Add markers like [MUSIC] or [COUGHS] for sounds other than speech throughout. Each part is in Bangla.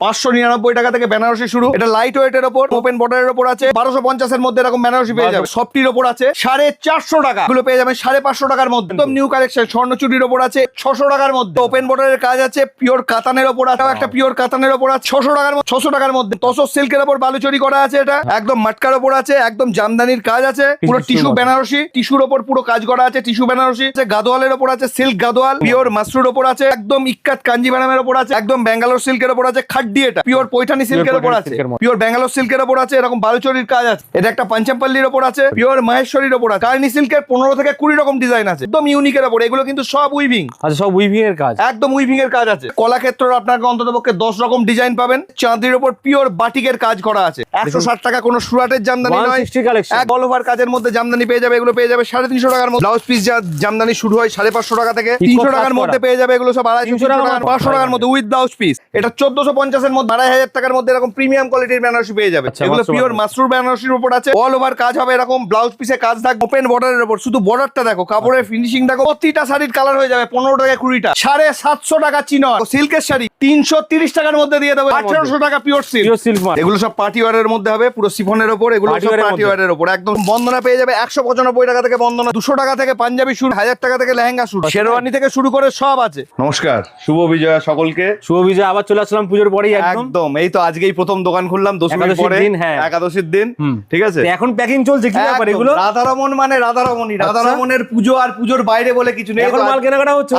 পাঁচশো নিরানব্বই টাকা থেকে বেনারসি শুরু। এটা লাইট ওয়েটের ওপর ওপেন বর্ডারের ওপর আছে। বারোশো পঞ্চাশের মধ্যে এরকম বেনারসি পেয়ে যাবে। সফটির ওপর আছে সাড়ে চারশো টাকা। এগুলো পেয়ে যাবেন সাড়ে পাঁচশো টাকার মধ্যে। একদম নিউ কালেকশন স্বর্ণচুরির ওপর আছে ছশো টাকার মধ্যে। ওপেন বর্ডারের কাজ আছে পিওর কাতানের ওপর আছে। একটা পিওর কাতানের ওপর আছে ছশো টাকার মধ্যে ছশো টাকার মধ্যে। তসর সিল্কের ওপর বালুচুরি করা আছে এটা। একদম মাটকার ওপর আছে একদম জামদানির কাজ আছে। পুরো টিস্যু বেনারসি। টিস্যুর ওপর পুরো কাজ করা আছে টিস্যু বেনারসি। আছে গাদোয়ালের ওপর আছে সিল্ক গাদোয়াল। পিওর মাসরুর ওপর আছে একদম ইকাত ইক্কাত কাঞ্জিভারামের ওপর আছে একদম ব্যাঙ্গালোর সিল্কের ওপর আছে। খাড্ডি এটা। পিওর পৈঠানি সিল্কের ওপর আছে। পিওর ব্যাঙ্গালোর সিল্কের ওপর আছে এরকম বালুচরির কাজ আছে। এটা একটা পাঞ্চামপল্লির ওপর আছে পিওর মহেশ্বরীর ওপর আছে। কার্নি সিল্কের পনেরো থেকে কুড়ি রকম ডিজাইন আছে। একদম ইউনিকের ওপর। এগুলো কিন্তু সব উইভিং আচ্ছা সব উইভিং এর কাজ। একদম উইভিং এর কাজ আছে। কলাক্ষেত্রের আপনাকে অন্তত পক্ষে দশ রকম ডিজাইন পাবেন। চাঁদির ওপর পিওর বাটিকের কাজ করা আছে। একশো ষাট টাকা কোনো সুরাটের জামদানি নয়। 160 এক অল ওভার কাজের মধ্যে জামদানি পেয়ে যাবে এগুলো পেয়ে যাবে সাড়ে তিনশো টাকার মধ্যে। ব্লাউজ পিস যা জামদানি শুরু হয় সাড়ে পাঁচশো টাকা থেকে। তিনশো টাকার মধ্যে পেয়ে যাবে এগুলো সব আড়াইশো 300 তিনশো টাকা টাকা পাঁচশো টাকার মধ্যে। উইথ ব্লাউজ পিস এটা চোদ্দশো পঞ্চাশের মধ্যে আড়াই হাজার টাকার মধ্যে এরকম প্রিমিয়াম কোয়ালিটির বেনারসি পেয়ে যাবে। আচ্ছা, এগুলো পিওর মাসরুর বেনারসির উপর আছে। অল ওভার কাজ হবে এরকম ব্লাউজ পিসে কাজ থাকবে ওপেন বর্ডারের উপর। শুধু বর্ডারটা দেখো কাপড়ের ফিনিশিং দেখো প্রতিটা শাড়ির কালার হয়ে যাবে পনেরো টাকা কুড়িটা সাড়ে সাতশো টাকা চিনো সিল্কের শাড়ি তিনশো তিরিশ টাকার মধ্যে দিয়ে দেবো। আঠারোশো টাকা পিওর সিল্ক পিওর সিল্ক এগুলো সব পার্টি ওয়ারের মধ্যে হবে পুরো সিফনের ওপর এগুলো সব পার্টি ওয়ারের ওপর একদম বন্দনা পেয়ে যাবে একশো পঁচানব্বই টাকা থেকে বন্দনা দুশো টাকা থেকে পাঞ্জাবি শুরু হাজার টাকা থেকে লেহেঙ্গা শুরু শেরওয়ানি থেকে শুরু করে সব আছে। নমস্কার শুভ বিজয়া সকলকে। শুভ বিজয় আবার চলে আসলাম পুজোর পরেই একদম এই তো আজকেই প্রথম দোকান খুললাম দশমীর পরে হ্যাঁ। একাদশীর দিন ঠিক আছে? এখন প্যাকিং চলছে কি ব্যাপার এগুলো? রাধারমন মানে রাধারমণী আচ্ছা। রাধারমনের পুজো আর পুজোর বাইরে বলে কিছু নেই এখন মাল কেনাকাটা হচ্ছে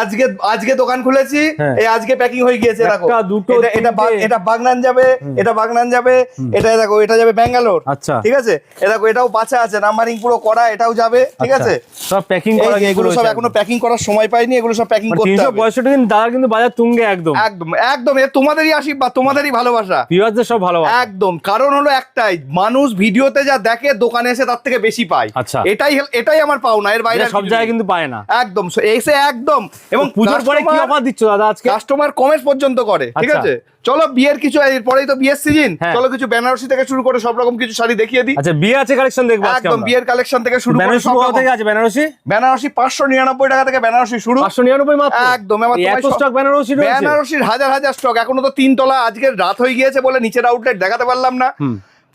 আজকে আজকে দোকান খুলেছি হ্যাঁ। এই আজকে প্যাকিং হয়ে গিয়েছে দেখো। দুটো, এটা এটা বাগনান যাবে এটা বাগনান যাবে এটা দেখো এটা যাবে ব্যাঙ্গালোর আচ্ছা। ঠিক আছে? এ দেখো এটাও বাঁচা আছে নাম্বারিং পুরো করা এটাও যাবে ঠিক আচ্ছা। আছে? সব প্যাকিং করা এগুলো সব এখনও প্যাকিং করার সময় পাইনি এগুলো সব প্যাকিং করতে হবে। দিন দাদা কিন্তু বাজার তুঙ্গে একদম। একদম একদম এ তোমাদেরই আশীর্বাদ তোমাদেরই ভালোবাসা। ভিউয়ারদের সব ভালো একদম কারণ হলো একটাই মানুষ ভিডিওতে যা দেখে দোকানে এসে তার থেকে বেশি পায়। আচ্ছা। এটাই এটাই আমার পাওনা এর বাইরে সব জায়গায় কিন্তু পায় না। একদম এসে একদম এবং পুজোর পরে কি অফার দিচ্ছ দাদা আজকে? কাস্টমার কমেন্ট পর্যন্ত করে ঠিক আচ্ছা। আছে? চলো বিয়ের কিছু এরপরেই তো বিয়ের সিজন হ্যাঁ। চলো কিছু বেনারসি থেকে শুরু করে সব রকম কিছু শাড়ি দেখিয়ে দিই। আচ্ছা বিয়ে আছে কালেকশন দেখব একদম বিয়ের কালেকশন থেকে শুরু করে সব রকম। আছে বেনারসি বেনারসি পাঁচশো নিরানব্বই টাকা থেকে বেনারসি শুরু। পাঁচশো নিরানব্বই মাত্র? একদম, এত সব- স্টক বেনারসি রয়েছে? বেনারসির হাজার হাজার স্টক এখনও তো তিন তলা আজকে রাত হয়ে গিয়েছে বলে নিচের আউটলেট দেখাতে পারলাম না।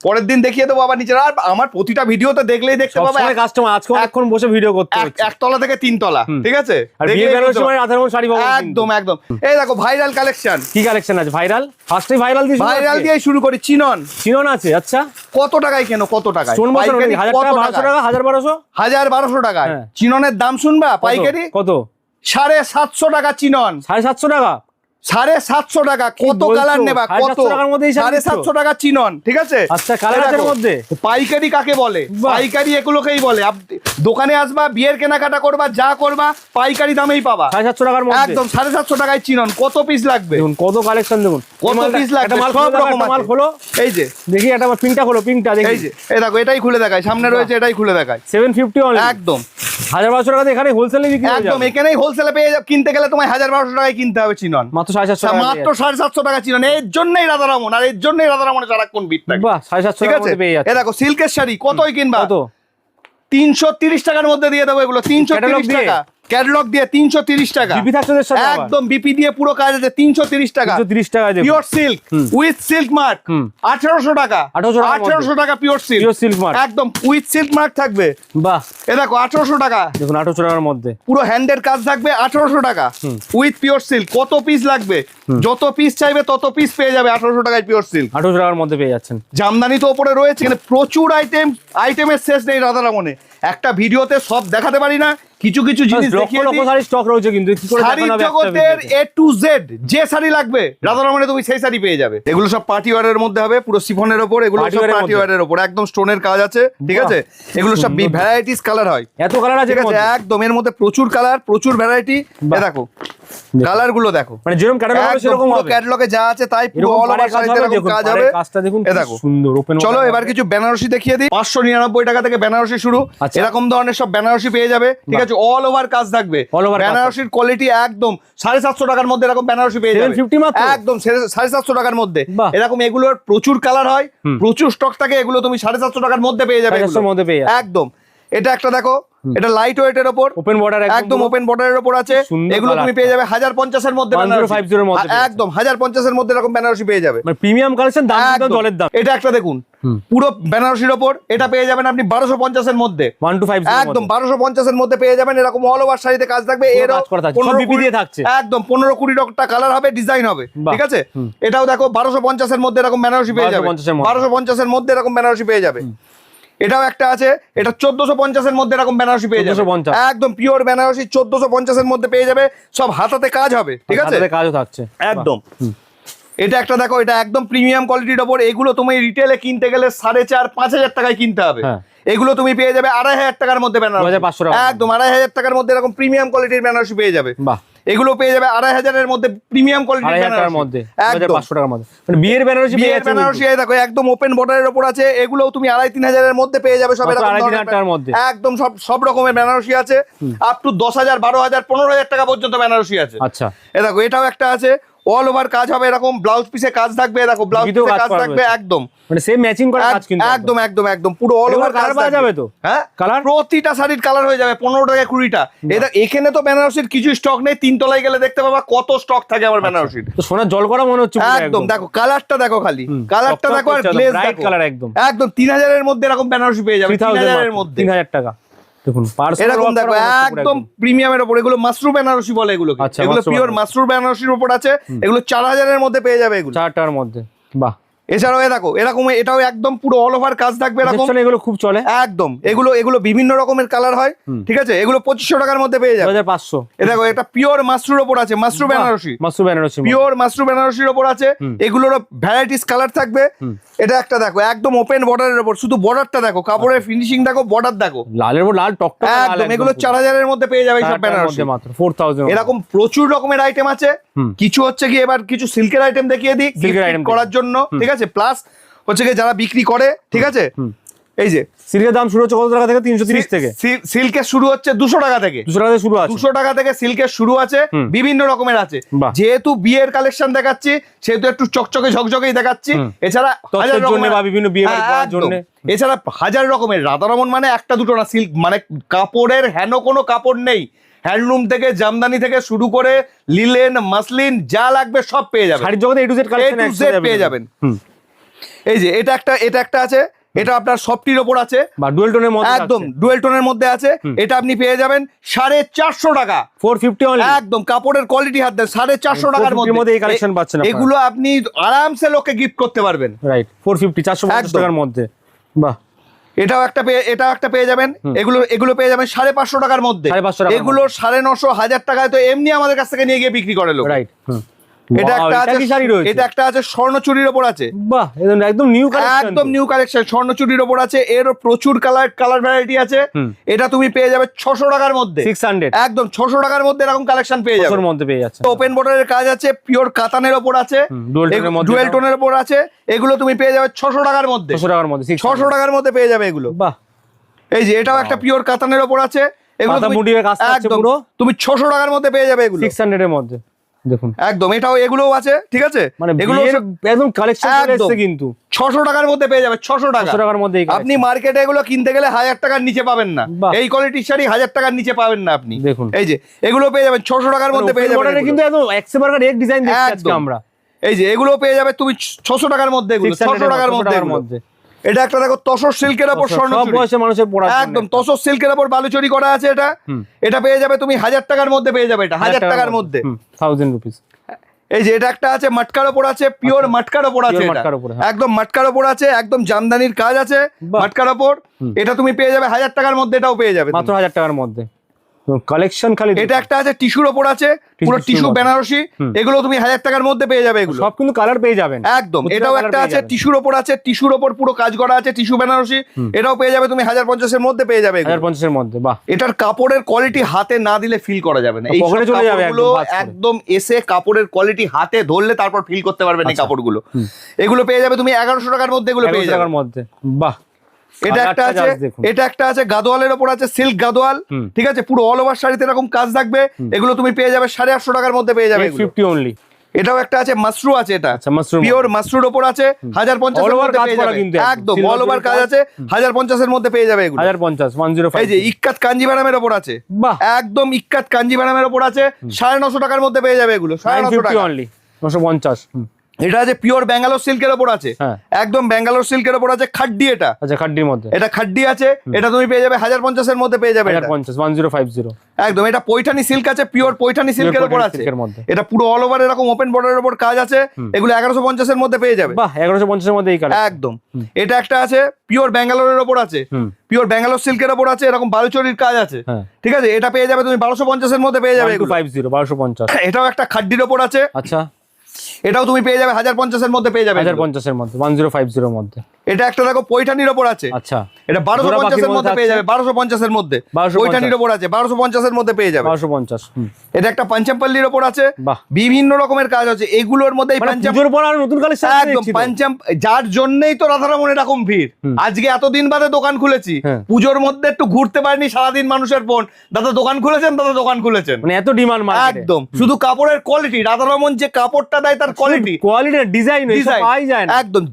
পরের দিন দেখিয়ে দেবো আবার নিচের আর আমার প্রতিটা ভিডিওতে দেখলেই দেখতে পাবো কাস্টমার আজকে অনেকক্ষণ বসে ভিডিও করতে একতলা থেকে তিন তলা ঠিক আছে। একদম একদম। এই দেখো ভাইরাল কালেকশন কি কালেকশন আছে? ভাইরাল ফার্স্টে ভাইরাল দিয়ে ভাইরাল দিয়ে শুরু করি চিনন। চিনন আছে আচ্ছা। কত টাকায় কেন কত টাকায়? হাজার বারোশো টাকায়? হাজার বারোশো? হাজার বারোশো টাকায়। হ্যাঁ। চিননের দাম শুনবা? পাইকারি? কত? সাড়ে সাতশো টাকা চিনন। সাড়ে সাতশো টাকা? সাড়ে সাতশো টাকা। কত কালার নেবা? কত? সাড়ে সাতশো টাকা চিনন ঠিক আছে? আচ্ছা, মধ্যে? পাইকারি কাকে বলে? পাইকারি এগুলোকেই বলে। দোকানে আসবা বিয়ের কেনাকাটা করবা যা করবা পাইকারি দামেই পাবা। সাড়ে সাতশো টাকার মধ্যে? একদম সাড়ে সাতশো টাকায় চিনন। কত পিস লাগবে? কত কালেকশন দেখুন। কত পিস লাগবে? মাল সব রকম মাল আছে। খোলো। এই যে। দেখি একটা পিঙ্কটা খোলো পিঙ্কটা এই দেখি এই দেখো এটাই খুলে দেখায়। সামনে রয়েছে এটাই খুলে দেখায়। সেভেন ফিফটি একদম। হাজার বারোশো টাকা এখানে হোলসেলে বিক্রি একদম এখানেই হোলসেলে পেয়ে কিনতে গেলে তোমায় হাজার বারোশো টাকায় কিনতে হবে চিনন। মাত্র সাড়ে মাত্র সাড়ে সাতশো টাকা চিনন এর জন্যই রাধারমন আর এর জন্যই সারাক্ষণ বিট থাকে বাহ সাড়ে সাতশো ঠিক আছে? এ দেখো সিল্কের শাড়ি কতই কিনবা? তিনশো তিরিশ টাকার মধ্যে দিয়ে দেবো এগুলো তিনশো তিরিশ টাকা। ক্যাটলগ দিয়ে তিনশো তিরিশ টাকা। একদম বিপি দিয়ে পুরো কাজ আছে তিনশো তিরিশ টাকা। তিরিশ টাকা pure silk with silk mark আঠারোশো টাকা। 1800 টাকার মধ্যে। আঠারোশো টাকা পিওর সিল্ক silk mark। একদম উইথ সিল্ক মার্ক থাকবে। বাহ। এ দেখো আঠারোশো টাকা। দেখুন আঠারোশো টাকার মধ্যে। পুরো হ্যান্ডের কাজ থাকবে আঠারোশো টাকা। উইথ পিওর সিল্ক কত পিস লাগবে? যত পিস চাইবে তত পিস পেয়ে যাবে আঠারোশো টাকায় পিওর সিল্ক আঠারোশো টাকার মধ্যে পেয়ে যাচ্ছেন। জামদানি তো ওপরে রয়েছে এখানে প্রচুর আইটেম আইটেমের শেষ নেই রাধারামনে একটা ভিডিওতে সব দেখাতে পারি না কিছু কিছু জিনিস দেখিয়ে দিই। স্টক রয়েছে কিন্তু কি করে জগতের এ টু জেড যে শাড়ি লাগবে রাধারমণে তুমি সেই শাড়ি পেয়ে যাবে। এগুলো সব পার্টি ওয়ারের মধ্যে হবে পুরো সিফনের ওপর এগুলো সব পার্টি ওপর একদম স্টোনের কাজ আছে ঠিক আছে? এগুলো সব ভ্যারাইটিস কালার হয়। এত কালার আছে ঠিক আছে? একদম এর মধ্যে প্রচুর কালার প্রচুর ভ্যারাইটি দেখো কালারগুলো দেখো। মানে যেরকম ক্যাটালগ হবে সেরকম হবে। ক্যাটলগে যা আছে তাই পুরো অল ওভার কাজ সাইজে এরকম কাজ হবে। কাজটা দেখুন এ দেখো। সুন্দর ওপেন চলো এবার কিছু বেনারসি দেখিয়ে দিই। পাঁচশো নিরানব্বই টাকা থেকে বেনারসি শুরু। আচ্ছা। এরকম ধরনের সব বেনারসি পেয়ে যাবে ঠিক। আছে অল ওভার কাজ থাকবে। অল ওভার বেনারসির কোয়ালিটি একদম সাড়ে সাতশো টাকার মধ্যে এরকম বেনারসি পেয়ে যাবে। 750 মাত্র? একদম সাড়ে- সাতশো টাকার মধ্যে। এরকম এগুলোর প্রচুর কালার হয়। প্রচুর স্টক থাকে এগুলো তুমি সাড়ে সাতশো টাকার পেয়ে যাবে। মধ্যে পেয়ে যাবে। একদম। এটা একটা দেখো এটা লাইট ওয়েটের ওপর। ওপেন বর্ডার একদম ওপেন বর্ডারের ওপর আছে। এগুলো তুমি পেয়ে যাবে হাজার পঞ্চাশের মধ্যে 1050 এর মধ্যে একদম হাজার পঞ্চাশের মধ্যে এরকম বেনারসি পেয়ে যাবে। মানে প্রিমিয়াম কালেকশন দাম। জলের দাম। এটা একটা দেখুন পুরো বেনারসির ওপর এটা পেয়ে যাবেন আপনি বারোশো পঞ্চাশের মধ্যে। ওয়ান টু ফাইভ একদম বারোশো পঞ্চাশের মধ্যে পেয়ে যাবেন এরকম অল ওভার শাড়িতে কাজ থাকবে। এরও থাকছে। একদম পনেরো কুড়ি টা কালার হবে ডিজাইন হবে। ঠিক আছে? এটাও দেখো বারোশো পঞ্চাশের মধ্যে এরকম বেনারসি পেয়ে যাবে। 1250 এর বারোশো পঞ্চাশের মধ্যে এরকম বেনারসি পেয়ে যাবে। এটাও একটা আছে এটা চোদ্দশো পঞ্চাশের মধ্যে এরকম বেনারসি পেয়ে যাবে। একদম পিওর বেনারসি চোদ্দশো পঞ্চাশের মধ্যে পেয়ে যাবে। সব হাতাতে কাজ হবে ঠিক আছে? কাজও থাকছে। একদম। এটা একটা দেখো এটা একদম প্রিমিয়াম কোয়ালিটির ওপর। এগুলো তুমি রিটেলে কিনতে গেলে সাড়ে চার পাঁচ হাজার টাকায় কিনতে হবে। হ্যাঁ। এগুলো তুমি পেয়ে যাবে আড়াই হাজার টাকার মধ্যে বেনারসি। 2500 একদম আড়াই হাজার টাকার মধ্যে এরকম প্রিমিয়াম কোয়ালিটির বেনারসি পেয়ে যাবে। বাহ। এগুলো পেয়ে যাবে আড়াই হাজারের মধ্যে প্রিমিয়াম কোয়ালিটির টাকার মধ্যে একদম। পাঁচশো টাকার মধ্যে। মানে বিয়ের বেনারসি বিয়ের বেনারসি দেখো একদম ওপেন বর্ডারের ওপর আছে এগুলো তুমি আড়াই তিন হাজারের মধ্যে পেয়ে যাবে সব আড়াই তিন হাজার মধ্যে। একদম সব সব রকমের বেনারসি আছে। আপ টু দশ হাজার বারো হাজার পনেরো হাজার টাকা পর্যন্ত বেনারসি আছে। আচ্ছা। এ দেখো এটাও একটা আছে। অল ওভার কাজ হবে এরকম ব্লাউজ পিসে কাজ থাকবে এ দেখো ব্লাউজ পিসে কাজ কাজ থাকবে একদম। মানে সেম ম্যাচিং করা কাজ কিন্তু একদম একদম একম পুরো অল ওভার colour পাওয়া যাবে তো? হ্যাঁ? Colour? প্রতিটা শাড়ির কালার হয়ে যাবে পনেরো টাকা কুড়িটা। এটা এখানে তো বেনারসির কিছু স্টক নেই তিন তলায় গেলে দেখতে পাবা কত স্টক থাকে আমার বেনারসির তো সোনার জল করা মনে হচ্ছে একদম দেখো কালারটা দেখো খালি। কালারটা দেখো আর একদম, গ্লেজ দেখো। colour একদম। একদম তিন হাজারের মধ্যে এরকম বেনারসি পেয়ে যাবে থ্রি তিন হাজারের থাউজেন্ড মধ্যে। তিন হাজার টাকা। দেখুন এরকম দেখো একদম প্রিমিয়ামের ওপর এগুলো মাশরুম বেনারসি বলে এগুলো আচ্ছা, এগুলো মাশরুম পিওর। মাশরুম বেনারসির উপর আছে এগুলো চার হাজারের মধ্যে পেয়ে যাবে এগুলো। চারটার মধ্যে। বাহ। এছাড়াও এ দেখো এরকম এটাও একদম পুরো অল ওভার কাজ থাকবে এরকম। এগুলো খুব চলে? একদম। এগুলো এগুলো বিভিন্ন রকমের কালার হয় ঠিক আছে? এগুলো পঁচিশশো টাকার মধ্যে পেয়ে যাবে। পাঁচশো। এ দেখো এটা পিওর মাশরুর ওপর আছে মাশরু বেনারসি। বেনারসি পিওর মাশরু বেনারসির ওপর আছে। এগুলোরও ভ্যারাইটিস কালার থাকবে। এটা একটা দেখো একদম ওপেন বর্ডারের ওপর শুধু বর্ডারটা দেখো কাপড়ের ফিনিশিং দেখো বর্ডার দেখো। লালের উপর লাল টক একদম এগুলো চার হাজারের মধ্যে পেয়ে যাবে সব বেনারসি। মাত্র ফোর থাউজেন্ড এরকম প্রচুর রকমের আইটেম আছে। কিছু হচ্ছে কি এবার কিছু সিল্কের আইটেম দেখিয়ে দিই gift item করার জন্য ঠিক আছে প্লাস হচ্ছে কি যারা বিক্রি করে ঠিক আছে? এই যে সিল্কের দাম শুরু হচ্ছে কত টাকা থেকে? তিনশো তিরিশ থেকে। সিল্কের শুরু হচ্ছে দুশো টাকা থেকে। দুশো টাকা থেকে শুরু আছে। দুশো টাকা থেকে সিল্কের শুরু আছে বিভিন্ন রকমের আছে। যেহেতু বিয়ের কালেকশন দেখাচ্ছি সেহেতু একটু চকচকে ঝকঝকেই দেখাচ্ছি। এছাড়া হাজার রকমের বা বিভিন্ন বিয়ে হ্যাঁ। জন্যে। এছাড়া হাজার রকমের রাধারমন মানে একটা দুটো না সিল্ক মানে কাপড়ের হেন কোনো কাপড় নেই। হ্যান্ডলুম থেকে জামদানি থেকে শুরু করে লিলেন মাসলিন যা লাগবে সব পেয়ে যাবেন। শাড়ির জগতে এ টু জেড কালেকশন পেয়ে যাবেন। এই যে এটা একটা এটা একটা আছে এটা আপনার সফটির ওপর আছে। বা ডুয়েল টোনের মধ্যে একদম ডুয়েল টোনের মধ্যে আছে। এটা আপনি পেয়ে যাবেন সাড়ে চারশো টাকা। ফোর ফিফটি একদম কাপড়ের কোয়ালিটি হাত দেন সাড়ে চারশো টাকার 450 এর মধ্যে। এই এ- পাচ্ছেন। এগুলো আপনি আরামসে লোককে গিফট করতে পারবেন। রাইট ফোর ফিফটি চারশো। টাকার মধ্যে। বাহ। এটাও একটা পেয়ে এটাও একটা পেয়ে যাবেন। এগুলো এগুলো পেয়ে যাবেন সাড়ে পাঁচশো টাকার মধ্যে। এগুলো সাড়ে নশো হাজার টাকায় তো এমনি আমাদের কাছ থেকে নিয়ে গিয়ে বিক্রি করে লোক। রাইট এটা একটা আছে শাড়ি রয়েছে? এটা একটা আছে স্বর্ণচুরির আছে। বাহ একদম একদম নিউ কালেকশন একদম নিউ কালেকশন স্বর্ণচুরির আছে। এর প্রচুর কালার কালার ভ্যারাইটি আছে। এটা তুমি পেয়ে যাবে টাকার মধ্যে। সিক্স হান্ড্রেড একদম ছশো টাকার মধ্যে এরকম কালেকশন পেয়ে যাবে। মধ্যে পেয়ে যাচ্ছে। ওপেন বর্ডারের কাজ আছে পিওর কাতানের আছে। এর ডুয়েল টোনের এগুলো তুমি পেয়ে যাবে ছশো টাকার মধ্যে। ছশো টাকার মধ্যে টাকার পেয়ে যাবে এগুলো। বাহ। এই যে এটাও একটা পিওর কাতানের ওপর আছে। এগুলো তুমি- ছশো টাকার মধ্যে পেয়ে যাবে এগুলো। সিক্স হান্ড্রেড এর মধ্যে। দেখুন। একদম এটাও এগুলোও আছে ঠিক আছে? মানে এগুলো একদম কালেকশন এসেছে কিন্তু। টাকার মধ্যে পেয়ে যাবে ছশো টাকা। ছশো টাকার মধ্যে আপনি মার্কেটে এগুলো কিনতে গেলে হাজার টাকার নিচে পাবেন না। এই কোয়ালিটির শাড়ি হাজার টাকার নিচে পাবেন না আপনি। দেখুন। এই যে এগুলো পেয়ে যাবেন ছশো টাকার মধ্যে পেয়ে যাবেন কিন্তু একদম এক ডিজাইন দেখছি আজকে আমরা। এই যে এগুলো পেয়ে যাবে তুমি ছশো টাকার মধ্যে এগুলো 600 ছশো টাকার। মধ্যে। এটা একটা দেখো তসর সিল্কের উপর স্বর্ণ মানুষের পড়া একদম তসর সিল্কের ওপর বালুচুরি করা আছে এটা। এটা পেয়ে যাবে তুমি হাজার টাকার মধ্যে পেয়ে যাবে এটা হাজার টাকার মধ্যে। থাউজেন্ড রুপিস এই যে এটা একটা আছে মাটকার ওপর আছে পিওর মাটকার ওপর আছে হ্যাঁ। একদম মাটকার ওপর আছে একদম জামদানির কাজ আছে। মাটকার ওপর। এটা তুমি পেয়ে যাবে হাজার টাকার মধ্যে এটাও পেয়ে যাবে মাত্র হাজার টাকার মধ্যে। কালেকশন খালি এটা একটা আছে টিস্যুর ওপর আছে পুরো টিস্যু বেনারসি এগুলো তুমি হাজার টাকার মধ্যে পেয়ে যাবে এগুলো। সব কিন্তু কালার পেয়ে যাবেন। একদম এটাও একটা আছে টিস্যুর ওপর আছে টিস্যুর ওপর পুরো কাজ করা আছে টিস্যু বেনারসি এটাও পেয়ে যাবে তুমি হাজার পঞ্চাশের মধ্যে পেয়ে যাবে হাজার পঞ্চাশের মধ্যে বাহ। এটার কাপড়ের কোয়ালিটি হাতে না দিলে ফিল করা যাবে না। এই চলে যাবে একদম একদম এসে কাপড়ের কোয়ালিটি হাতে ধরলে তারপর ফিল করতে পারবেন এই কাপড়গুলো। এগুলো পেয়ে যাবে তুমি এগারোশো টাকার মধ্যে এগুলো পেয়ে যাবে। টাকার মধ্যে বাহ। এটা একটা আছে এটা একটা আছে গাদোয়ালের ওপর আছে সিল্ক গাদোয়াল ঠিক আছে? পুরো অল ওভার শাড়িতে এরকম কাজ থাকবে এগুলো তুমি পেয়ে যাবে সাড়ে আটশো টাকার মধ্যে পেয়ে যাবে ফিফটি অনলি এটাও একটা আছে মাশরু আছে এটা। আচ্ছা পিওর মাশরুর ওপর আছে হাজার পঞ্চাশ একদম। অল ওভার কাজ। আছে হাজার পঞ্চাশের মধ্যে পেয়ে যাবে এগুলো। হাজার পঞ্চাশ এই যে ইক্কাত কাঞ্জিভারামের ওপর আছে। একদম ইক্কাত কাঞ্জিভারামের ওপর আছে সাড়ে নশো টাকার মধ্যে পেয়ে যাবে এগুলো সাড়ে নশো টাকা। অনলি নশো পঞ্চাশ। এটা আছে পিওর ব্যাঙ্গালোর সিল্কের ওপর আছে। হ্যাঁ। একদম ব্যাঙ্গালোর সিল্কের ওপর আছে খাড্ডি এটা। আচ্ছা খাড্ডির মধ্যে। এটা খাড্ডি আছে এটা তুমি পেয়ে যাবে হাজার পঞ্চাশের মধ্যে পেয়ে যাবে একদম এটা পৈঠানি সিল্ক আছে পিওর পৈঠানি সিল্কের ওপর আছে। এটা পুরো অল ওভার এরকম ওপেন বর্ডারের ওপর কাজ আছে এগুলো এগারোশো পঞ্চাশের মধ্যে পেয়ে যাবে। বাহ এগারোশো পঞ্চাশের মধ্যে একদম। এটা একটা আছে পিওর ব্যাঙ্গালোরের ওপর আছে। পিওর ব্যাঙ্গালোর সিল্কের ওপর আছে এরকম বালুচরির কাজ আছে। হ্যাঁ। ঠিক আছে? এটা পেয়ে যাবে তুমি বারোশো পঞ্চাশের মধ্যে পেয়ে যাবে। ফাইভ জিরো বারোশো পঞ্চাশ। এটাও একটা খাড্ডির ওপর আছে। আচ্ছা। এটাও তুমি পেয়ে যাবে হাজার পঞ্চাশের মধ্যে পেয়ে যাবে হাজার। পঞ্চাশের মধ্যে ওয়ান জিরো ফাইভ জিরোর মধ্যে এটা একটা দেখো পৈঠানির ওপর আছে। আচ্ছা। এটা বারোশো পঞ্চাশের মধ্যে পেয়ে যাবে বারোশো পঞ্চাশের মধ্যে। পৈঠানির ওপর আছে বারোশো পঞ্চাশের মধ্যে পেয়ে যাবে। বারোশো পঞ্চাশ এটা একটা পাঞ্চামপল্লির ওপর আছে বিভিন্ন রকমের কাজ আছে এগুলোর মধ্যে মানে নতুন একদম পাঞ্চাম যার জন্যই তো রাধারমন এরকম ভিড় আজকে এতদিন বাদে দোকান খুলেছি। হ্যাঁ। পুজোর মধ্যে একটু ঘুরতে পারিনি সারাদিন মানুষের ফোন। দাদা দোকান খুলেছেন দাদা দোকান খুলেছেন। মানে এত ডিমান্ড মার্কেটে একদম শুধু কাপড়ের কোয়ালিটি রাধারমন যে কাপড়টা দেয় তার কোয়ালিটি কোয়ালিটি ডিজাইন একদম।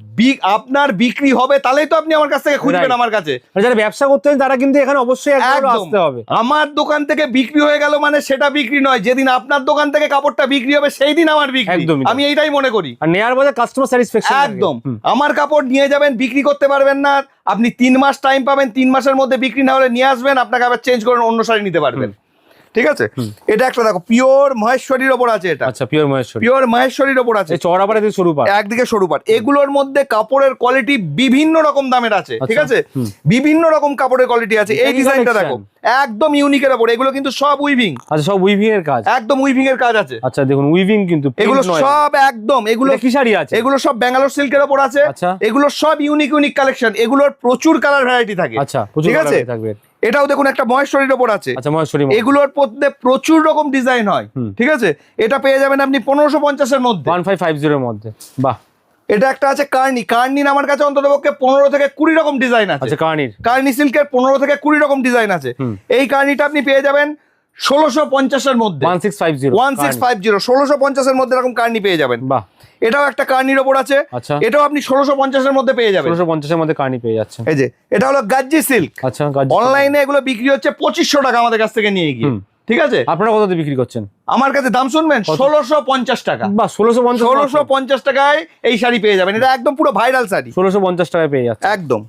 আপনার বিক্রি হবে তাহলেই তো আপনি আমার কাছ থেকে খুঁজবেন আমার কাছে। যারা ব্যবসা করতে চান তারা কিন্তু এখানে অবশ্যই আসতে হবে। আমার দোকান থেকে বিক্রি হয়ে গেল মানে সেটা বিক্রি নয়। যেদিন আপনার দোকান থেকে কাপড়টা বিক্রি হবে সেই দিন আমার বিক্রি। আমি এইটাই মনে করি। আর নেয়ার মধ্যে কাস্টমার স্যাটিসফ্যাকশন একদম। আমার কাপড় নিয়ে যাবেন বিক্রি করতে পারবেন না। আপনি তিন মাস টাইম পাবেন তিন মাসের মধ্যে বিক্রি না হলে নিয়ে আসবেন আপনাকে আবার চেঞ্জ করে অন্য শাড়ি নিতে পারবেন। ঠিক আছে? এটা একটা দেখো পিওর মহেশ্বরীর ওপর আছে এটা। আচ্ছা পিওর মহেশ্বরী। পিওর মহেশ্বরীর ওপর আছে। চড়াপাড়া শুরু পার একদিকে সরু পাট এগুলোর মধ্যে কাপড়ের কোয়ালিটি বিভিন্ন রকম দামের আছে ঠিক আচ্ছা, আছে? বিভিন্ন রকম কাপড়ের কোয়ালিটি আছে। এই ডিজাইনটা দেখো একদম ইউনিকের ওপর। এগুলো কিন্তু সব উইভিং আচ্ছা সব উইভিং এর কাজ। একদম উইভিং এর কাজ আছে। আচ্ছা দেখুন উইভিং কিন্তু এগুলো সব একদম এগুলো কি শাড়ি আছে? এগুলো সব ব্যাঙ্গালোর সিল্কের ওপর আছে। আচ্ছা। এগুলো সব ইউনিক ইউনিক কালেকশন এগুলোর প্রচুর কালার ভ্যারাইটি থাকে। আচ্ছা ঠিক আছে? থাকবে। এটাও দেখুন একটা মহেশ্বরীর ওপর আছে। আচ্ছা এগুলোর মধ্যে প্রচুর রকম ডিজাইন হয় ঠিক আছে? এটা পেয়ে যাবেন আপনি পনেরোশো পঞ্চাশের মধ্যে। ওয়ান ফাইভ ফাইভ জিরোর মধ্যে। বাহ। এটা একটা আছে কার্নি। কার্নির আমার কাছে অন্তত পক্ষে পনেরো থেকে কুড়ি রকম ডিজাইন আছে। আচ্ছা কার্নির। কার্নি সিল্কের পনেরো থেকে কুড়ি রকম ডিজাইন আছে। এই কার্নিটা আপনি পেয়ে যাবেন ষোলোশো পঞ্চাশের মধ্যে। One six five zero one six five zero ষোলোশো পঞ্চাশের মধ্যে এরকম কার্নি পেয়ে যাবেন। বাহ। এটাও একটা কার্নির ওপর আছে। আচ্ছা। এটাও আপনি ষোলোশো পঞ্চাশের মধ্যে পেয়ে যাবেন। ষোলোশো পঞ্চাশের মধ্যে কার্নি পেয়ে যাচ্ছেন। এই যে এটা হলো গাজ্জি সিল্ক আচ্ছা অনলাইনে এগুলো বিক্রি হচ্ছে পঁচিশশো টাকা আমাদের কাছ থেকে নিয়ে গিয়ে। ঠিক আছে? আপনারা কততে বিক্রি করছেন? আমার কাছে দাম শুনবেন? ষোলোশো পঞ্চাশ টাকা। বাহ ষোলোশো পঞ্চাশ ষোলোশো পঞ্চাশ টাকায় এই শাড়ি পেয়ে যাবেন। এটা একদম পুরো ভাইরাল শাড়ি। ষোলোশো পঞ্চাশ টাকায় পেয়ে যাচ্ছে। একদম।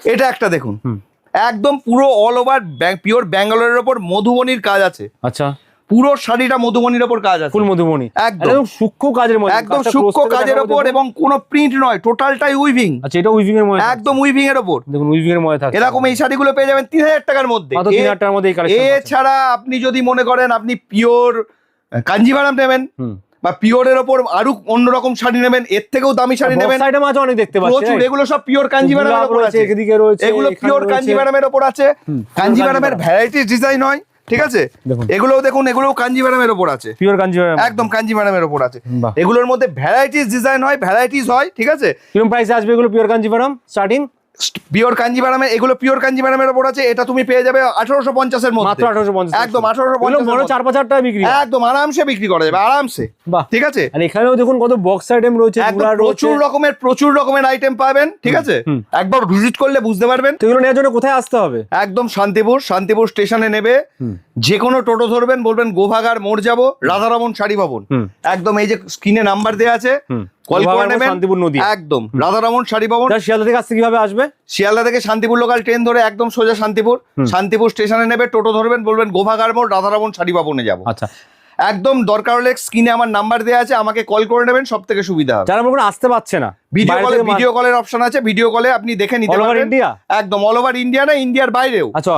এটা একটা দেখুন। একদম পুরো অল ওভার পিওর ব্যাঙ্গালোরের ওপর মধুবনির কাজ আছে। আচ্ছা। পুরো শাড়িটা মধুবনির ওপর কাজ আছে। ফুল মধুবনি একদম। সূক্ষ্ম কাজের মধ্যে। একদম সূক্ষ্ম কাজের ওপর এবং কোনো প্রিন্ট নয় টোটালটাই উইভিং আচ্ছা এটা উইভিং এর মধ্যে একদম উইভিং এর ওপর। দেখুন উইভিং এর মধ্যে থাকে এরকম এই শাড়িগুলো পেয়ে যাবেন তিন হাজার টাকার মধ্যে। মাত্র তিন এ- হাজার টাকার মধ্যে এই কালেকশন এছাড়া আপনি যদি মনে করেন আপনি পিওর কাঞ্জিভারাম নেবেন। হুম। বা পিওরের ওপর আরও অন্যরকম শাড়ি নেবেন এর থেকেও দামি শাড়ি নেবেন। সাইডে অনেক দেখতে পাচ্ছি প্রচুর এগুলো সব পিওর কাঞ্জিভারামের ওপর আছে। এদিকে রয়েছে, এগুলো পিওর। কাঞ্জিভারামের ওপর আছে। কাঞ্জিভারামের কাঞ্জিভারাম। ভ্যারাইটিস ডিজাইন হয় ঠিক আছে। এগুলোও দেখুন এগুলোও কাঞ্জিভারামের ওপর আছে। পিওর কাঞ্জিভারাম একদম কাঞ্জিভারামের ওপর আছে। এগুলোর মধ্যে ভ্যারাইটিস ডিজাইন হয় ভ্যারাইটিস হয় ঠিক আছে? কীরকম প্রাইসে আসবে এগুলো pure Kanjivaram starting pure Kanji কাঞ্জিভারামের এগুলো পিওর কাঞ্জি কাঞ্জিভারামের ওপর আছে এটা তুমি পেয়ে যাবে আঠারোশো পঞ্চাশের মাত্র মধ্যে আঠারোশো পঞ্চাশ একদম আঠারোশো পঞ্চাশ চার পাঁচ হাজার বিক্রি একদম আরামসে বিক্রি করা যাবে আরামসে। বাহ। ঠিক আছে? আর এখানেও দেখুন কত বক্স আইটেম রয়েছে প্রচুর রকমের প্রচুর রকমের আইটেম পাবেন ঠিক আছে? একবার ভিজিট করলে বুঝতে পারবেন। তো এগুলো নেওয়ার জন্য কোথায় আসতে হবে? একদম শান্তিপুর শান্তিপুর স্টেশনে নেবে। যে কোনো টোটো ধরবেন বলবেন গোভাগার মোড় যাব রাধারমন শাড়ি ভবন। একদম এই যে স্ক্রিনে নাম্বার দেওয়া আছে। কল করে নেবেন? শান্তিপুর নদী। একদম। রাধারমন শাড়ি ভবন শিয়ালদা থেকে আসতে কীভাবে আসবে? শিয়ালদা থেকে শান্তিপুর লোকাল ট্রেন ধরে একদম সোজা শান্তিপুর। শান্তিপুর স্টেশনে নেবে টোটো ধরবেন বলবেন গোভাগার মোড় রাধারমন শাড়ি ভবনে যাব। আচ্ছা। একদম দরকার হলে স্ক্রিনে আমার নাম্বার দেওয়া আছে আমাকে কল করে নেবেন সব থেকে সুবিধা হবে। যারা মনে আসতে পারছে না ভিডিও কলে ভিডিও কলের অপশন আছে ভিডিও কলে আপনি দেখে নিতে পারবেন। India? একদম অল ওভার ইন্ডিয়া না ইন্ডিয়ার বাইরেও। আচ্ছা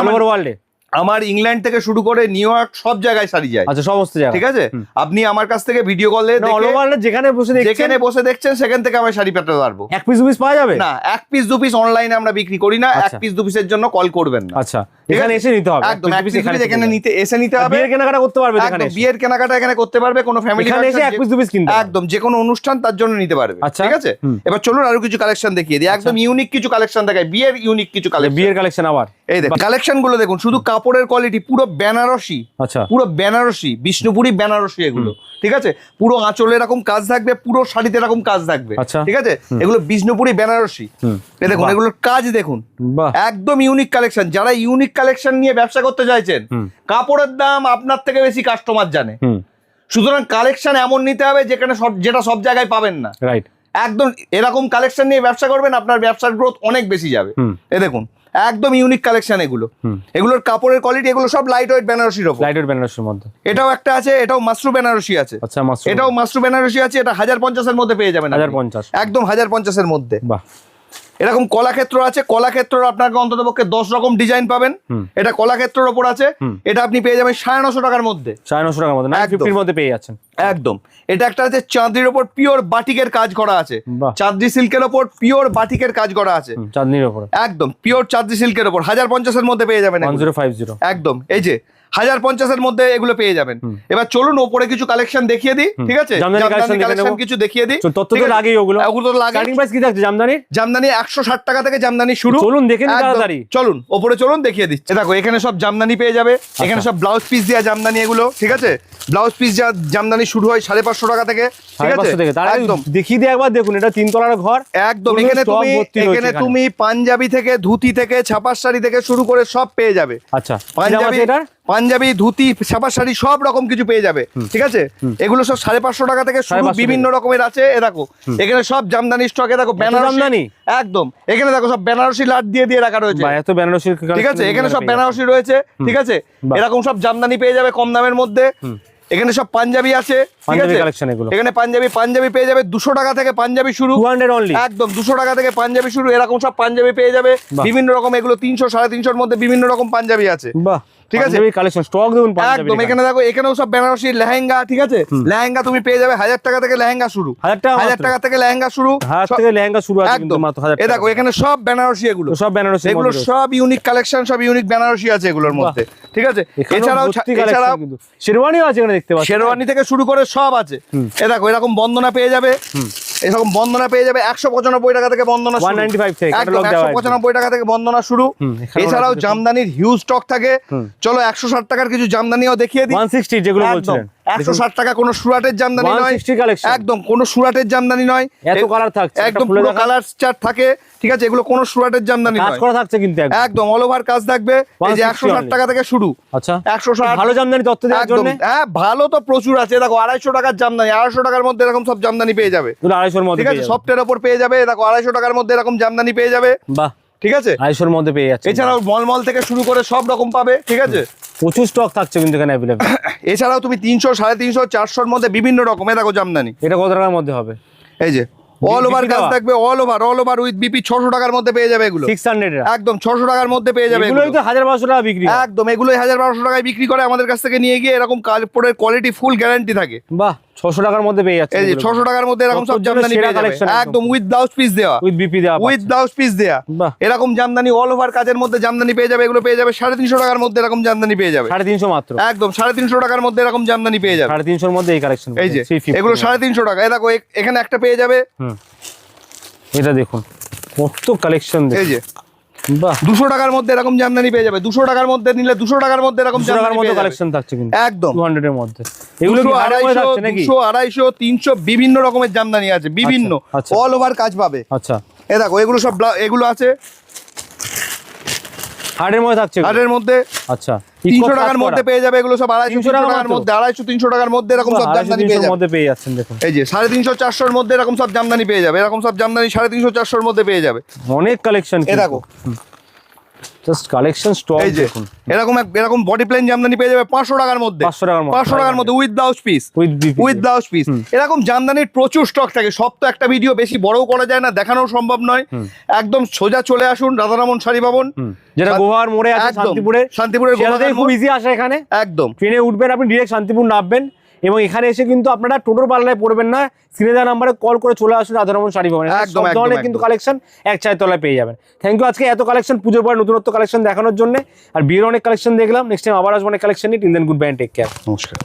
অল ওভার ওয়ার্ল্ডে আমার ইংল্যান্ড থেকে শুরু করে নিউ ইয়র্ক সব জায়গায় শাড়ি যায়। আচ্ছা সমস্ত জায়গা ঠিক আছে? আপনি আমার কাছ থেকে ভিডিও কলে যেখানে বসে দেখছেন যেখানে বসে দেখছেন সেখান থেকে আমি শাড়ি পেতে পারব। এক পিস দু পিস পাওয়া যাবে? না এক পিস দু পিস অনলাইনে আমরা বিক্রি করি না এক আচ্ছা। পিস দু পিসের জন্য কল করবেন না। আচ্ছা এখানে এসে নিতে হবে। একদম এক পিস পিস এখানে নিতে এসে নিতে হবে। বিয়ের কেনাকাটা করতে পারবে এখানে বিয়ের কেনাকাটা এখানে করতে পারবে কোনো ফ্যামিলি এখানে এসে এক পিস দু পিস কিনতে একদম যে কোনো অনুষ্ঠান তার জন্য নিতে পারবে। আচ্ছা। ঠিক আছে? এবার চলুন আরও কিছু কালেকশন দেখিয়ে দিই। একদম ইউনিক কিছু কালেকশন দেখায় বিয়ের ইউনিক কিছু কালেকশন বিয়ের কালেকশন আবার। এই দেখুন কালেকশনগুলো দেখুন শুধু কাপড়ের কোয়ালিটি পুরো বেনারসি আচ্ছা। পুরো বেনারসি বিষ্ণুপুরি বেনারসি এগুলো ঠিক আছে? পুরো আঁচলে এরকম কাজ থাকবে পুরো শাড়িতে এরকম কাজ থাকবে আচ্ছা। ঠিক আছে? এগুলো বিষ্ণুপুরি বেনারসি। এ দেখুন এগুলোর কাজ দেখুন একদম ইউনিক কালেকশন যারা ইউনিক কালেকশন নিয়ে ব্যবসা করতে চাইছেন কাপড়ের দাম আপনার থেকে বেশি কাস্টমার জানে। সুতরাং কালেকশন এমন নিতে হবে যেখানে সব যেটা সব জায়গায় পাবেন না। রাইট একদম এরকম কালেকশন নিয়ে ব্যবসা করবেন আপনার ব্যবসার গ্রোথ অনেক বেশি যাবে। এ দেখুন একদম ইউনিক কালেকশন এগুলো। হুম। এগুলোর কাপড়ের কোয়ালিটি এগুলো সব লাইট ওয়েট বেনারসির ওপর। লাইট ওয়েট বেনারসির মধ্যে। এটাও একটা আছে এটাও মাশরু বেনারসি আছে। আচ্ছা এটাও মাশরু বেনারসি আছে এটা হাজার পঞ্চাশের মধ্যে পেয়ে যাবেন। হাজার পঞ্চাশ। একদম হাজার পঞ্চাশের মধ্যে। বাহ। এরকম কলাক্ষেত্র আছে কলাক্ষেত্র আপনাকে অন্তত পক্ষে দশ রকম ডিজাইন পাবেন। এটা কলাক্ষেত্রের ওপর আছে এটা আপনি পেয়ে যাবেন সাড়ে নশো টাকার মধ্যে। সাড়ে নশো টাকার মধ্যে ফিফটির মধ্যে পেয়ে যাচ্ছেন। একদম। এটা একটা আছে চাঁদির ওপর পিওর বাটিকের কাজ করা আছে। চাঁদরি সিল্কের ওপর পিওর বাটিকের কাজ করা আছে। চাঁদনির ওপরে। একদম পিওর চাঁদরি সিল্কের ওপর হাজার পঞ্চাশের মধ্যে পেয়ে যাবেন ওয়ান জিরো ফাইভ জিরো একদম এই যে হাজার পঞ্চাশের মধ্যে এগুলো পেয়ে যাবেন। এবার চলুন ওপরে কিছু কালেকশন দেখিয়ে দিই ঠিক আছে? কালেকশন কিছু দেখিয়ে দিই। ঠিক তো লাগেই ওগুলো। ওগুলো তো লাগে স্টার্টিং প্রাইস কি থাকছে জামদানির? জামদানি একশো ষাট টাকা থেকে জামদানি শুরু। চলুন দেখে নিই তাড়াতাড়ি। চলুন ওপরে চলুন দেখিয়ে দিচ্ছি। দেখো এখানে সব জামদানি পেয়ে যাবে। আচ্ছা। এখানে সব ব্লাউজ পিস দেওয়া জামদানি এগুলো ঠিক আছে? ব্লাউজ পিস যা জামদানি শুরু হয় সাড়ে পাঁচশো টাকা থেকে ঠিক আছে? একদম। দেখিয়ে দিয়ে একবার দেখুন এটা তিন তলার ঘর। একদম এখানে তুমি এখানে। তুমি পাঞ্জাবি থেকে ধুতি থেকে ছাপার শাড়ি থেকে শুরু করে সব পেয়ে যাবে। আচ্ছা। পাঞ্জাবি এটার? পাঞ্জাবি ধুতি ছাপার শাড়ি সব রকম কিছু পেয়ে যাবে। ঠিক আছে? এগুলো সব সাড়ে পাঁচশো টাকা থেকে শুরু বিভিন্ন রকমের আছে। এ দেখো এখানে সব জামদানি স্টকে দেখো বেনারসি একদম। এখানে দেখো সব বেনারসি লাট দিয়ে দিয়ে রাখা রয়েছে। এত ঠিক আছে? এখানে সব বেনারসি রয়েছে। ঠিক আছে? এরকম সব জামদানি পেয়ে যাবে কম দামের মধ্যে। এখানে সব পাঞ্জাবি আছে। এখানে পাঞ্জাবি পাঞ্জাবি পেয়ে যাবে দুশো টাকা থেকে পাঞ্জাবি শুরু। একদম দুশো টাকা থেকে পাঞ্জাবি শুরু। এরকম সব পাঞ্জাবি পেয়ে যাবে। বিভিন্ন রকম এগুলো তিনশো সাড়ে তিনশোর মধ্যে বিভিন্ন রকম পাঞ্জাবি আছে। বাহ। ঠিক আছে? কালেকশন স্টক দেখুন একদম এখানে দেখো এখানেও সব বেনারসি লেহেঙ্গা ঠিক আছে? লেহেঙ্গা তুমি পেয়ে যাবে হাজার টাকা থেকে লেহেঙ্গা শুরু। হাজার টাকা থেকে লেহেঙ্গা শুরু। হাজার থেকে লেহেঙ্গা শুরু একদম। এ দেখো এখানে সব বেনারসি এগুলো। সব বেনারসি এগুলো সব ইউনিক কালেকশন সব ইউনিক বেনারসি আছে এগুলোর মধ্যে। ঠিক আছে? এছাড়াও এছাড়াও শেরওয়ানিও আছে এখানে দেখতে পাচ্ছি শেরওয়ানি থেকে শুরু করে সব আছে। এ দেখো এরকম বন্দনা পেয়ে যাবে। এরকম বন্দনা পেয়ে যাবে একশো পঁচানব্বই টাকা থেকে বন্দনা শুরু। 195 থেকে একদম catalog দেওয়া একশো। পঁচানব্বই টাকা থেকে বন্দনা শুরু। এছাড়াও জামদানির হিউজ স্টক থাকে। চলো একশো ষাট টাকার কিছু জামদানিও দেখিয়ে দিই। যেগুলো বলছিলেন। একশো ষাট টাকা কোনো সুরাটের জামদানি নয়। একদম কোনো সুরাটের জামদানি নয়। এত কালার থাকছে। একদম পুরো কালার চার্ট থাকে। ঠিক আছে এগুলো কোনো সুরাটের জামদানি কাজ করা থাকছে কিন্তু একদম। অল ওভার কাজ থাকবে। এই যে একশো ষাট টাকা থেকে শুরু। আচ্ছা। একশো ষাট। ভালো জামদানি তত্ত্ব দেওয়ার একদম। জন্য? হ্যাঁ ভালো তো প্রচুর আছে। দেখো আড়াইশো টাকার জামদানি আড়াইশো টাকার মধ্যে এরকম সব জামদানি পেয়ে যাবে। আড়াইশোর মধ্যে ঠিক আছে সফটের ওপর পেয়ে যাবে। দেখো আড়াইশো টাকার মধ্যে এরকম জামদানি পেয়ে যাবে। বাহ। ঠিক আছে? আড়াইশোর মধ্যে পেয়ে যাচ্ছে এছাড়াও মলমল থেকে শুরু করে সব রকম পাবে ঠিক আছে? প্রচুর স্টক থাকছে কিন্তু এখানে অ্যাভেলেবল [COUGHS] এছাড়াও তুমি তিনশো সাড়ে তিনশো চারশোর মধ্যে বিভিন্ন রকমের দেখো জামদানি। এটা কত টাকার মধ্যে হবে? এই যে অল ওভার কাজ থাকবে all over all over with BP ছশো টাকার মধ্যে পেয়ে যাবে এগুলো। সিক্স হান্ড্রেড একদম ছশো টাকার মধ্যে পেয়ে যাবে এগুলোই এগুলো। তো হাজার বারোশো টাকা বিক্রি একদম এগুলোই হাজার বারোশো টাকায় বিক্রি করে আমাদের কাছ থেকে নিয়ে গিয়ে এরকম কাপড়ের কোয়ালিটি ফুল গ্যারান্টি থাকে। বাহ। ছশো টাকার মধ্যে পেয়ে যাচ্ছে এই যে ছশো টাকার মধ্যে এরকম সব জামদানি পেয়ে যাবে। একদম। উইথ ব্লাউজ পিস দেওয়া উইথ বিপি দেওয়া উইথ ব্লাউজ পিস দেওয়া এরকম জামদানি অল ওভার কাজের মধ্যে জামদানি পেয়ে যাবে এগুলো পেয়ে যাবে সাড়ে তিনশো টাকার মধ্যে এরকম জামদানি পেয়ে যাবে। সাড়ে তিনশো মাত্র। একদম সাড়ে তিনশো টাকার মধ্যে এরকম জামদানি পেয়ে যাবে। সাড়ে তিনশোর মধ্যে এই কালেকশন এই যে এগুলো সাড়ে তিনশো টাকা। দেখো এখানে একটা পেয়ে যাবে। এটা দেখুন কত কালেকশন এই যে দুশো টাকার মধ্যে এরকম জামদানি পেয়ে যাবে। দুশো টাকার মধ্যে নিলে দুশো টাকার মধ্যে এরকম টাকার মধ্যে কালেকশন থাকছে কিন্তু। একদম। টু হান্ড্রেড এর মধ্যে এগুলো আড়াইশো দুশো আড়াইশো তিনশো বিভিন্ন রকমের জামদানি আছে বিভিন্ন। আচ্ছা। অল ওভার কাজ পাবে। আচ্ছা। এ দেখো এগুলো সব এগুলো আছে। হাড়ের মধ্যে থাকছে? হাটের মধ্যে। আচ্ছা। তিনশো টাকার মধ্যে পেয়ে যাবে এগুলো সব আড়াইশো 300 টাকার মধ্যে। আড়াইশো তিনশো টাকার মধ্যে এরকম সব জামদানি পেয়ে যাবে। পেয়ে যাচ্ছেন দেখুন। এই যে সাড়ে তিনশো চারশোর মধ্যে এরকম সব জামদানি পেয়ে যাবে এরকম সব জামদানি সাড়ে তিনশো চারশোর মধ্যে পেয়ে যাবে। অনেক কালেকশন এ দেখো। জাস্ট কালেকশন স্টক এই যে এরকম এরকম বডি প্লেন জামদানি পেয়ে যাবে পাঁচশো টাকার মধ্যে। 500 টাকার মধ্যে। পাঁচশো টাকার মধ্যে with blouse piece with blouse piece এরকম জামদানির প্রচুর স্টক থাকে। সব তো একটা ভিডিও বেশি বড়ও করা যায় না দেখানো সম্ভব নয়। একদম সোজা চলে আসুন রাধারমন শাড়ি ভবন যেটা গোহার মোড়ে আছে। শান্তিপুরে। শান্তিপুরের সেটাতেই খুব ইজি আসে এখানে। একদম। ট্রেনে উঠবেন আপনি ডিরেক্ট শান্তিপুর নামবেন। এবং এখানে এসে কিন্তু আপনারা টোটোর পাল্লায় পড়বেন না স্ক্রিনে দেওয়া নাম্বারে কল করে চলে আসুন রাধারমন শাড়ি ভবনে। সব ধরনের কিন্তু কালেকশন এক চায়ের তলায় পেয়ে যাবেন। থ্যাংক ইউ আজকে এত কালেকশন পুজোর পরে নতুনত্ব কালেকশন দেখানোর জন্য। আর বিয়ের অনেক কালেকশন দেখলাম নেক্সট টাইম আবার আসব অনেক কালেকশন নিয়ে। Till then good bye take care নমস্কার।